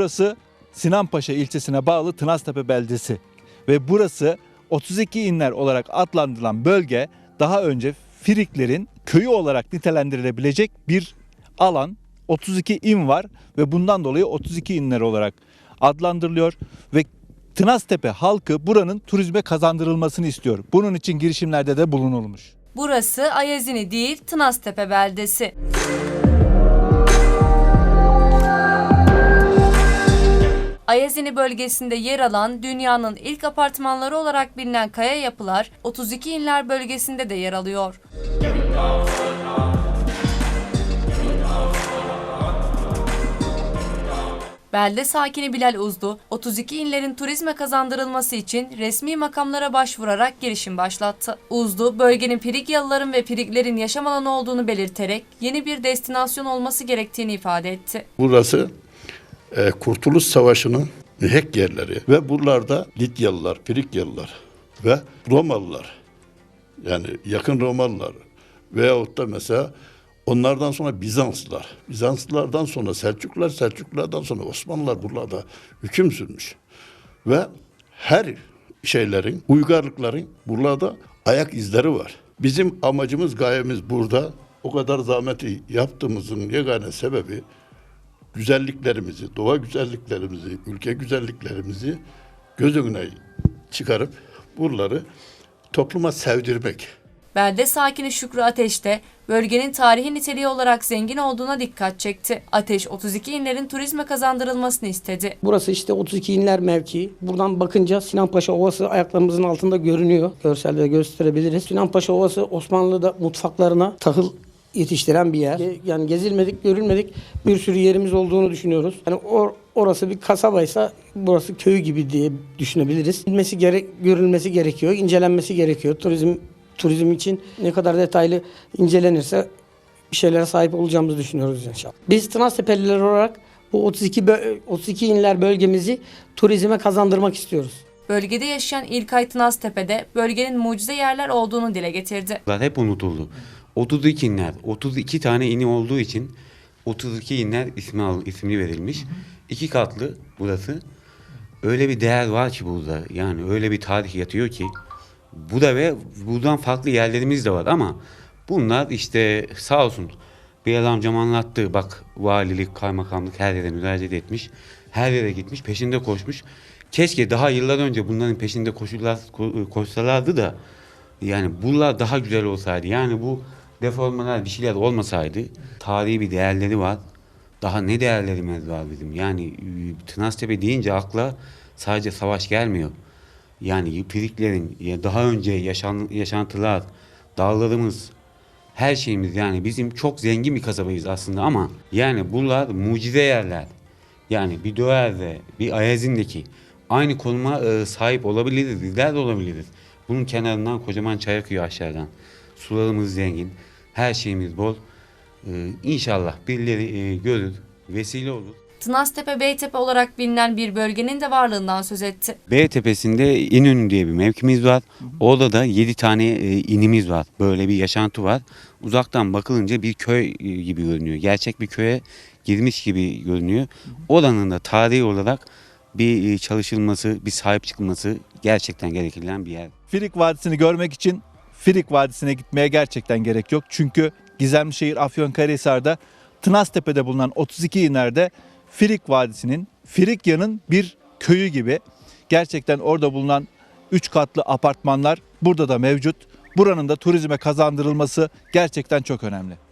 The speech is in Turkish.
Burası Sinanpaşa ilçesine bağlı Tınaztepe beldesi ve burası 32 inler olarak adlandırılan bölge daha önce Firiklerin köyü olarak nitelendirilebilecek bir alan. 32 in var ve bundan dolayı 32 inler olarak adlandırılıyor ve Tınaztepe halkı buranın turizme kazandırılmasını istiyor. Bunun için girişimlerde de bulunulmuş. Burası Ayazini değil Tınaztepe beldesi. Ayazini bölgesinde yer alan dünyanın ilk apartmanları olarak bilinen kaya yapılar 32 inler bölgesinde de yer alıyor. Belde sakini Bilal Uzdu, 32 inlerin turizme kazandırılması için resmi makamlara başvurarak girişim başlattı. Uzdu, bölgenin Pirigyalıların ve Piriklerin yaşam alanı olduğunu belirterek yeni bir destinasyon olması gerektiğini ifade etti. Burası e, Kurtuluş Savaşı'nın mihek yerleri ve buralarda Lidyalılar, Frikyalılar ve Romalılar yani yakın Romalılar veyahut da mesela onlardan sonra Bizanslılar, Bizanslılardan sonra Selçuklular, Selçuklulardan sonra Osmanlılar buralarda hüküm sürmüş. Ve her şeylerin, uygarlıkların buralarda ayak izleri var. Bizim amacımız, gayemiz burada o kadar zahmeti yaptığımızın yegane sebebi güzelliklerimizi, doğa güzelliklerimizi, ülke güzelliklerimizi göz önüne çıkarıp buraları topluma sevdirmek. Belde sakini Şükrü Ateş de bölgenin tarihi niteliği olarak zengin olduğuna dikkat çekti. Ateş 32 inlerin turizme kazandırılmasını istedi. Burası işte 32 inler mevki. Buradan bakınca Sinanpaşa Ovası ayaklarımızın altında görünüyor. Görselde de gösterebiliriz. Sinanpaşa Ovası Osmanlı'da mutfaklarına tahıl yetiştiren bir yer. Yani gezilmedik, görülmedik bir sürü yerimiz olduğunu düşünüyoruz. Yani or, orası bir kasabaysa burası köy gibi diye düşünebiliriz. Bilmesi gerek, görülmesi gerekiyor, incelenmesi gerekiyor. Turizm turizm için ne kadar detaylı incelenirse bir şeylere sahip olacağımızı düşünüyoruz inşallah. Biz Tınaztepeliler olarak bu 32 bö- 32 inler bölgemizi turizme kazandırmak istiyoruz. Bölgede yaşayan İlkay Tınaztepe'de bölgenin mucize yerler olduğunu dile getirdi. Hep unutuldu. 32 inler, 32 tane ini olduğu için 32 inler ismi al, ismini verilmiş. İki katlı burası. Öyle bir değer var ki burada. Yani öyle bir tarih yatıyor ki. Bu da ve buradan farklı yerlerimiz de var ama bunlar işte sağ olsun Bilal amcam anlattı. Bak valilik, kaymakamlık her yere müracaat etmiş. Her yere gitmiş, peşinde koşmuş. Keşke daha yıllar önce bunların peşinde koşular, ko- koşsalardı da yani bunlar daha güzel olsaydı. Yani bu deformalar bir şeyler olmasaydı tarihi bir değerleri var. Daha ne değerlerimiz var bizim. Yani e, Tınaztepe deyince akla sadece savaş gelmiyor. Yani piriklerin daha önce yaşan, yaşantılar, dağlarımız, her şeyimiz yani bizim çok zengin bir kasabayız aslında ama yani bunlar mucize yerler. Yani bir Döğer'de, bir Ayazin'deki aynı konuma e, sahip olabiliriz, bizler de olabiliriz. Bunun kenarından kocaman çay akıyor aşağıdan. Sularımız zengin, her şeyimiz bol. E, inşallah birileri e, görür, vesile olur. Tınaztepe Beytepe olarak bilinen bir bölgenin de varlığından söz etti. B tepesinde İnönü diye bir mevkimiz var. Orada da 7 tane e, inimiz var. Böyle bir yaşantı var. Uzaktan bakılınca bir köy e, gibi görünüyor. Gerçek bir köye girmiş gibi görünüyor. Oranın da tarihi olarak bir e, çalışılması, bir sahip çıkılması gerçekten gerekilen bir yer. Firik Vadisi'ni görmek için Firik Vadisi'ne gitmeye gerçekten gerek yok. Çünkü Gizemlişehir Afyonkarahisar'da Tınaztepe'de bulunan 32 inlerde Firik Vadisi'nin, Frikya'nın bir köyü gibi. Gerçekten orada bulunan 3 katlı apartmanlar burada da mevcut. Buranın da turizme kazandırılması gerçekten çok önemli.